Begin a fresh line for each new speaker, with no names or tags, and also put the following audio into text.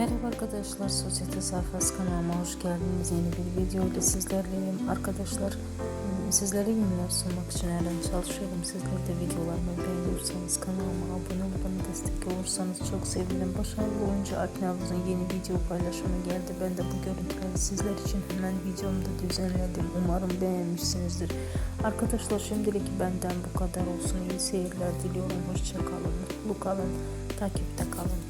Merhaba arkadaşlar, Sosyete Sayfası kanalıma hoş geldiniz. Yeni bir video ile sizlerleyim. Arkadaşlar, sizlere ürünler sunmak için her an çalışıyorum. Sizler de videolarımı beğeniyorsanız kanalıma abone olup bana destek olursanız çok sevinirim. Başarılı oyuncu Alp Navuz'un yeni video paylaşımı geldi. Ben de bu görüntüleri sizler için hemen videomda düzenledim. Umarım beğenmişsinizdir. Arkadaşlar şimdilik benden bu kadar olsun. İyi seyirler diliyorum. Hoşçakalın, mutlu kalın, takipte kalın.